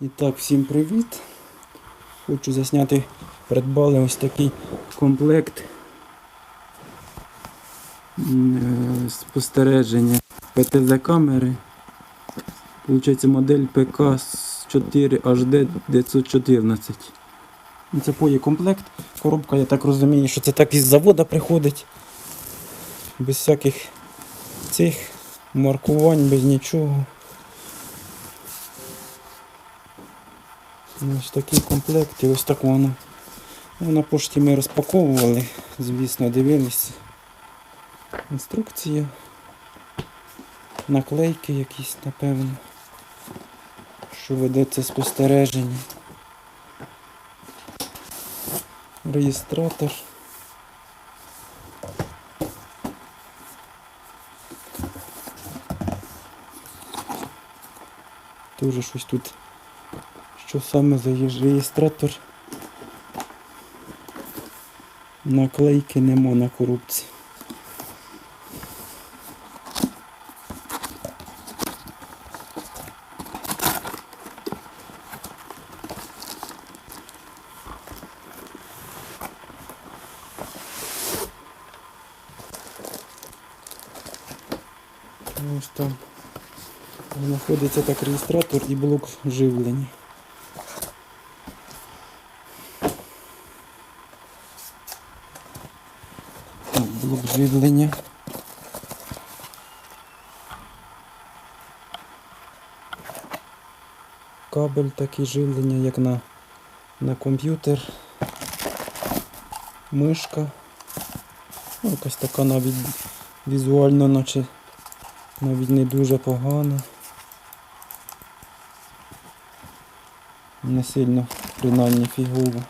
І так, всім привіт. Хочу засняти, придбали ось такий комплект е, спостереження ПТЗ камери. Получається модель ПК 4 HD 914. Ну, Це комплект. Коробка, я так розумію, що це так із завода приходить. Без всяких цих маркувань, без нічого. Ось такий комплект і ось так воно. Ну, на пошті ми розпаковували, звісно, дивились. Інструкція. Наклейки якісь, напевно. Що ведеться спостереження. Реєстратор. Дуже щось тут що саме за реєстратор? Наклейки нема на корупції. Ось там знаходиться так реєстратор і блок живлення. Так, блок живлення. Кабель такий живлення, як на, на комп'ютер. Мишка. Ну, якась така навіть візуально, наче навіть не дуже погана. Не сильно принаймні фігово.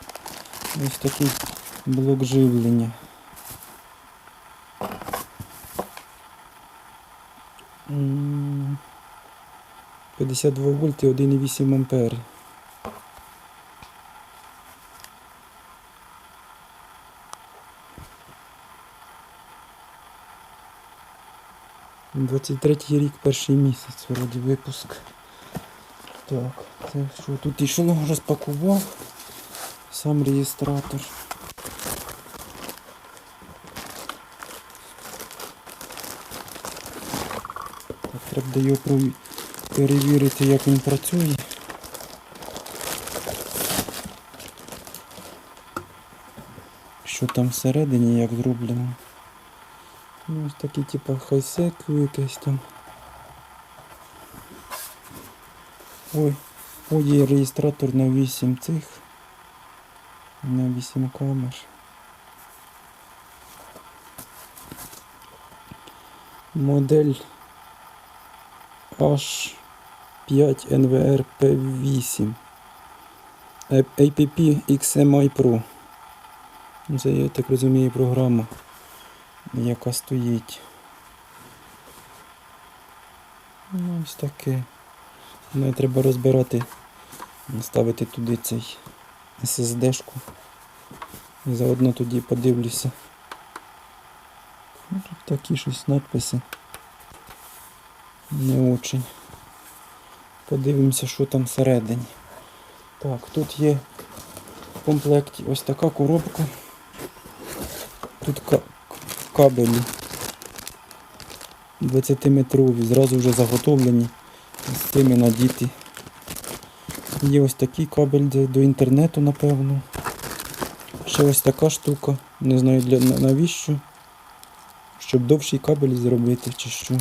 Ось такий блок живлення. 52 вольт і 1,8 ампери. Двадцять третій рік, перший місяць, вроді випуск. Так, це що тут йшло, розпакував сам реєстратор. Так, треба його прові- перевірити, як він працює. Що там всередині, як зроблено. Ну, ось такі типа хайсек якесь там. Ой, ой, є реєстратор на 8 цих. На 8 камер. Модель H5 NVR P8 APP XMI Pro. Це, я так розумію, програма, яка стоїть. Ну, ось таке. Ну, треба розбирати, ставити туди цей SSD-шку. І заодно тоді подивлюся. Ну, тут такі щось надписи. Не очень. Подивимося, що там всередині. Так, тут є в комплекті ось така коробка. Тут кабелі 20-метрові, зразу вже заготовлені, з тими надіти. Є ось такий кабель до інтернету, напевно. Ще ось така штука. Не знаю для навіщо. Щоб довший кабель зробити чи що.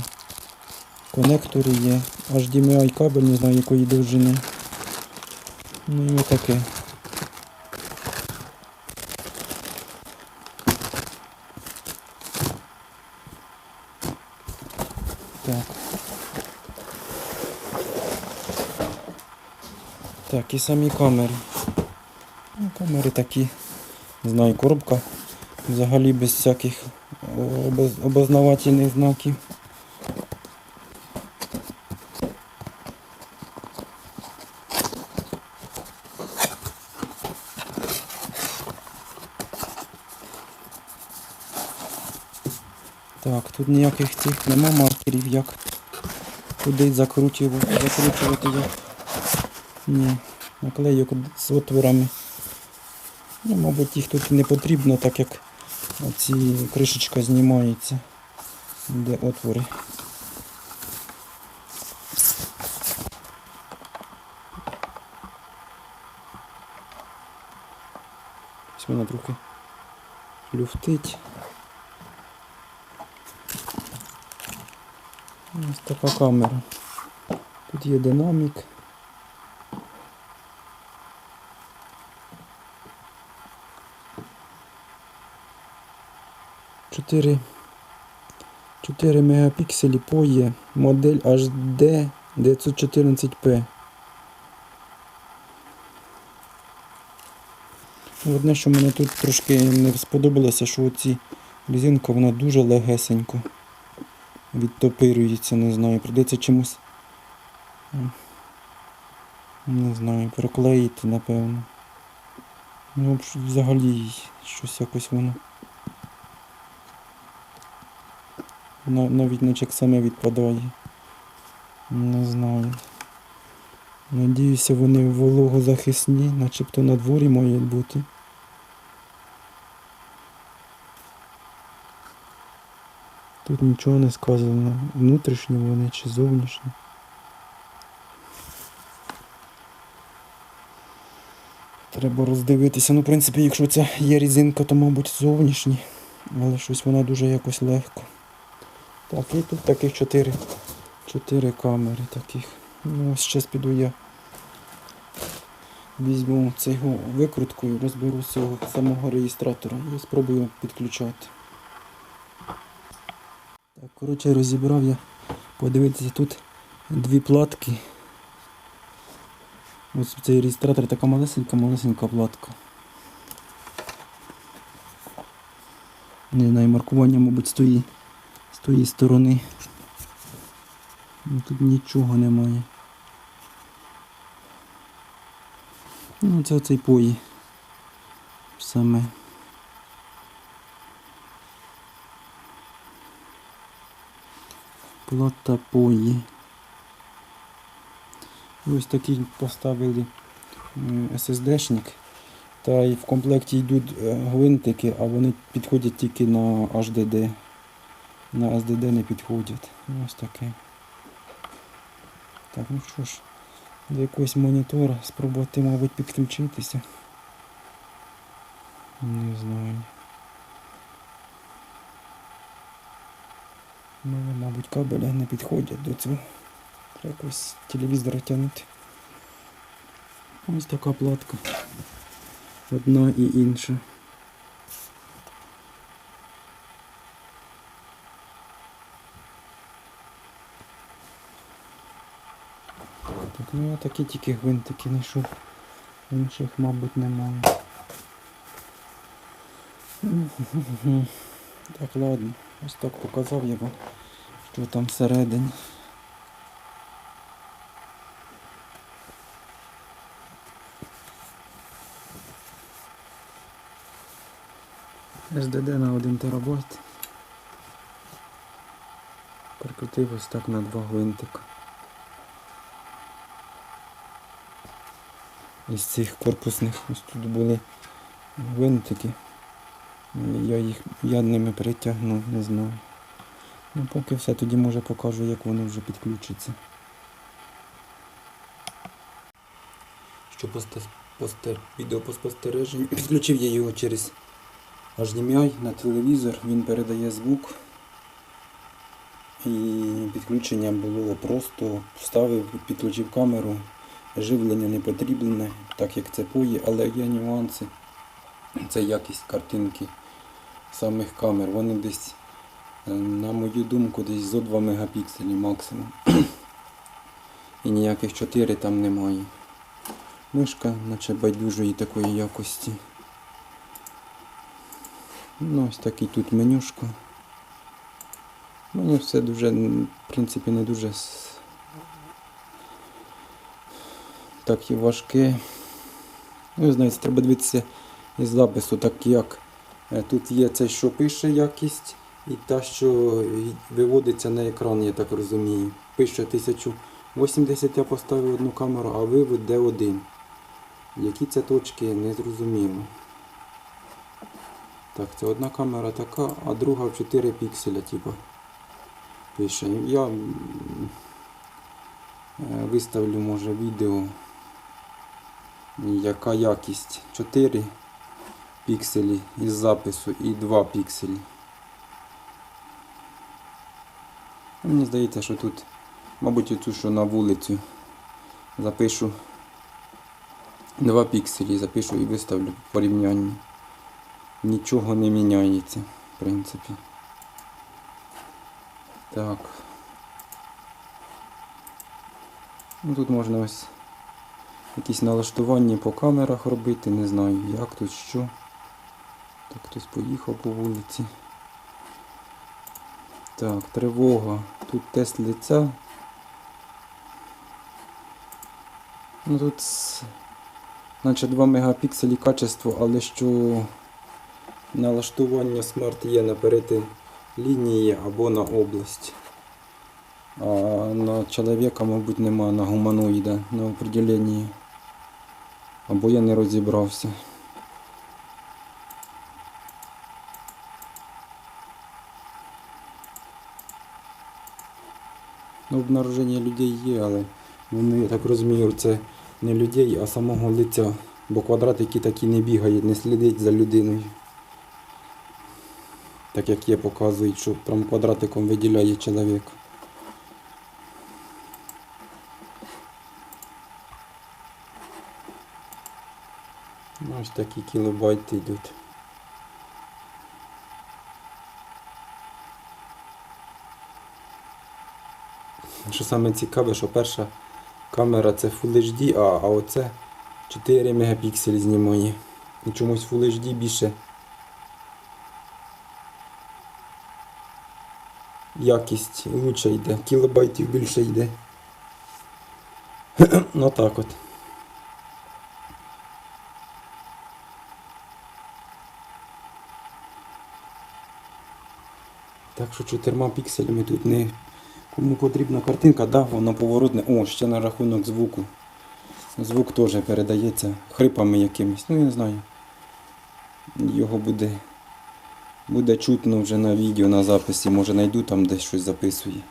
Конектори є. HDMI кабель, не знаю якої довжини. Ну і отаке. Так. Так, і самі камери. Ну, камери такі. Не знаю, коробка взагалі без всяких обознавательних знаків. Так, тут ніяких цих нема маркерів, як куди закручувати, закручувати як. Ні, наклейок з отворами. Ну, мабуть, їх тут не потрібно, так як ці кришечка знімається, де отвори. Ось вона трохи люфтить. Ось така камера. Тут є динамік. Чотири 4 мегапікселі POE, модель HD 914P. Одне, що мені тут трошки не сподобалося, що оці резинка вона дуже легесенько відтопирюється, не знаю, прийдеться чимось. Не знаю, проклеїти, напевно. Ну, взагалі- щось якось воно. Навіть наче саме відпадає. Не знаю. Надіюся, вони вологозахисні, начебто на дворі мають бути. Тут нічого не сказано, внутрішні вони чи зовнішні. Треба роздивитися. Ну, в принципі, якщо це є різинка, то, мабуть, зовнішні. Але щось вона дуже якось легко. Так, і тут таких чотири, чотири камери таких. Ну, ось зараз піду я візьму цього викрутку і розберу з цього самого реєстратора і спробую підключати. Коротше, розібрав я. Подивитися, тут дві платки. Ось цей реєстратор така малесенька, малесенька платка. Не знаю, маркування, мабуть, з тої, з тої сторони. Ну, Тут нічого немає. Ну, це оцей пої. Саме. Плата пої. Ось такий поставили SSD-шник. Та й в комплекті йдуть е, гвинтики, а вони підходять тільки на HDD. На SDD не підходять. Ось таке. Так, ну що ж, до якогось монітора спробувати, мабуть, підключитися. Не знаю. Ну, мабуть, кабелі не підходять до цього. Треба якось телевізор тягнути. Ось така платка. Одна і інша. Так, ну я такі тільки гвинтики знайшов. Інших, мабуть, немає. Так, ладно. Ось так показав я вам, що там всередині. SDD на 1 терабайт. Прикрутив ось так на два гвинтика. Із цих корпусних ось тут були гвинтики. Я їх я ними перетягнув, не знаю. Ну поки все, тоді може покажу, як воно вже підключиться. Що посте, постер, відео по спостереженню. Підключив я його через HDMI на телевізор, він передає звук. І підключення було просто вставив, підключив камеру, живлення не потрібне, так як це пої, але є нюанси. Це якість картинки самих камер. Вони десь, е, на мою думку, десь зо 2 мегапікселі максимум. І ніяких 4 там немає. Мишка, наче байдужої такої якості. Ну, ось такий тут менюшка. Мені все дуже, в принципі, не дуже так і важке. Ну, знаєте, треба дивитися із запису, так як тут є це, що пише якість, і та, що виводиться на екран, я так розумію. Пише 1000 80 я поставив одну камеру, а вивод де один. Які це точки, не зрозуміло. Так, це одна камера така, а друга в 4 пікселя, типа. Пише. Я е, виставлю, може, відео. Яка якість? 4 пікселі із запису і 2 пікселі. Мені здається, що тут, мабуть, оцю, що на вулицю запишу 2 пікселі, запишу і виставлю в порівнянні. Нічого не міняється, в принципі. Так. Ну, тут можна ось якісь налаштування по камерах робити, не знаю як тут що. Так, хтось поїхав по вулиці. Так, тривога. Тут тест лиця. Ну тут наче 2 мегапікселі качество, але що налаштування смарт є на лінії або на область. А на чоловіка, мабуть, нема на гуманоїда на определенні. Або я не розібрався. Ну, обнаруження людей є, але вони, я так розумію, це не людей, а самого лиця. Бо квадратики такі не бігають, не слідить за людиною. Так як є, показують, що прям квадратиком виділяє чоловік. Ось такі кілобайти йдуть. Що саме цікаве, що перша камера це Full HD, а, а оце 4 мегапікселі знімає. І чомусь Full HD більше якість лучше йде, кілобайтів більше йде. ну так от. Так що 4 пікселями тут не. Кому потрібна картинка, да, воно поворотне. О, ще на рахунок звуку. Звук теж передається хрипами якимись. Ну я не знаю. Його буде. Буде чутно вже на відео, на записі. Може знайду там десь щось записує.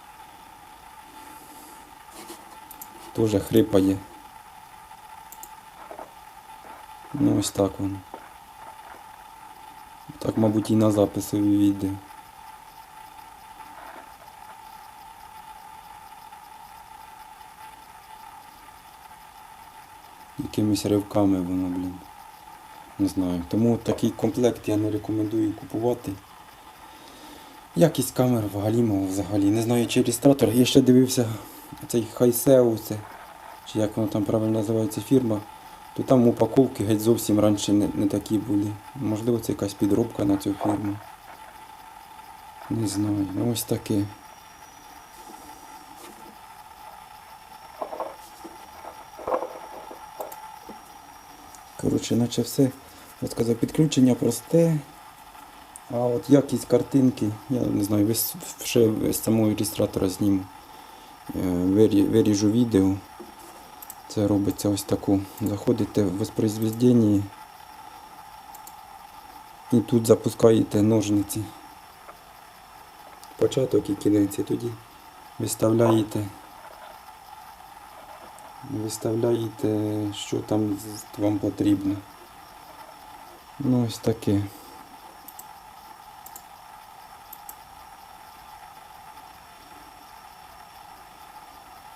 Теж хрипає. Ну ось так воно. Так, мабуть, і на записові відео. Якимись ривками воно, блін. Не знаю. Тому такий комплект я не рекомендую купувати. Якість камер взагалі мов взагалі. Не знаю, чи реєстратор. Я ще дивився цей Хайсеу, це, чи як воно там правильно називається фірма, то там упаковки геть зовсім раніше не, не такі були. Можливо, це якась підробка на цю фірму. Не знаю. Ну ось таке. Коротше, наче все. Я сказав, підключення просте. А от якість картинки, я не знаю, ще з самого реєстратора зніму. Е, Виріжу відео. Це робиться ось таку. Заходите в воспроизведення і тут запускаєте ножниці. Початок і кінець. І тоді виставляєте. Виставляєте, що там вам потрібно. Ну ось таке.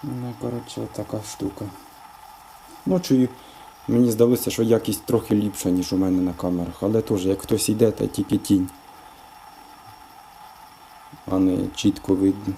Ну, коротше, така штука. Ночою мені здалося, що якість трохи ліпша, ніж у мене на камерах, але теж, як хтось йде, то тільки тінь. А не чітко видно.